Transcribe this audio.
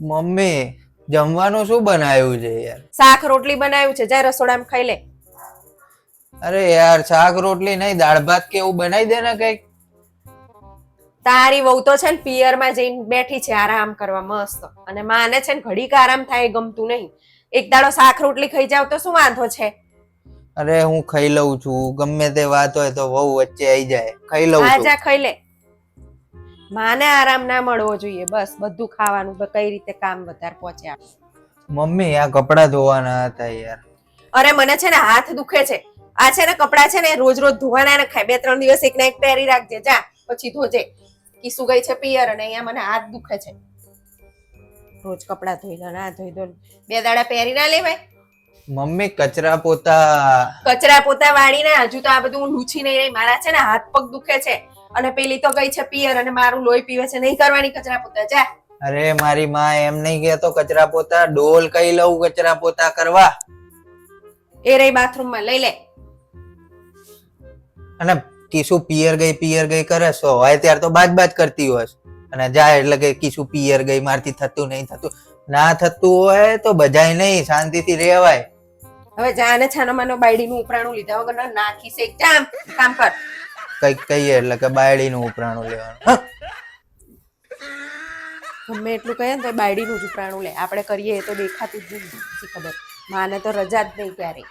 Mummy જમવાનું શું બનાવ્યું છે યાર? શાક રોટલી બનાવ્યું છે. જાય રસોડામાં ખાઈ લે. અરે યાર શાક રોટલી નહીં દાળ ભાત કે એવું બનાવી દે ને કંઈક. તારી વહુ તો છે ને પિયરમાં જઈને બેઠી છે આરામ કરવા મસ્ત. અને માને છે ને ઘડીક આરામ થાય ગમતું નહીં. એક દાડો શાક રોટલી ખાઈ જાવ તો શું વાંધો છે? અરે હું ખાઈ લઉં છું. ગમે તે વાત હોય તો વહુ વચ્ચે આવી જાય. ખાઈ લઉં છું. જા ખાઈ લે. માને આરામ ના મળવો જોઈએ બસ બધું ખાવાનું કઈ રીતે કામ વધારે પહોંચે મમ્મી આ કપડા ધોવાના હતા યાર. અરે મને છે ને હાથ દુખે છે. આ છે ને કપડા છે ને રોજ રોજ ધોવાના ને ખાય. બે ત્રણ દિવસ એક ના એક પહેરી રાખજે. જા પછી ધોજે. કીસુ ગઈ છે પિયર અને અહીંયા મને હાથ દુખે છે. રોજ કપડા ધોઈ દો ના ધોઈ દો બે દાડા પહેરી ના લેવાય. મમ્મી કચરા પોતા. કચરા પોતા વાળીને હજુ તો આ બધું હું લૂછી નહીં રહી. મારા છે ને હાથ પગ દુખે છે. અને પેલી તો ગઈ છે પિયર અને મારું લોહી પીવે છે. નહીં કરવાની કચરા પોતા. જા. અરે મારી માં એમ નહીં કહેતો કચરા પોતા. ડોલ કઈ લઉં કચરા પોતા કરવા? એ રહી બાથરૂમમાં. લઈ લે. અને કીશું પિયર ગઈ પિયર ગઈ કરે સો. હોય ત્યાર તો બાજ બાજ કરતી હોય. અને જાય એટલે કે કીશું પિયર ગઈ મારથી થતું નહીં થતું. ના થતું હોય તો બજાય નહીં. શાંતિથી રહેવાય હવે જાને છાનો માનો બાયડીનું ઉપરાણું લીધા વગર નાખી એક જામ. કામ કર. કઈ કહીએ એટલે કે બાયડીનું ઉપરાણું લેવાનું. ગમે એટલું કહીએ ને તો બાયડીનું જ ઉપરાણું લે. આપણે કરીએ એ તો દેખાતું જ નહીં ખબર? માને તો રજા જ નહીં ક્યારેય.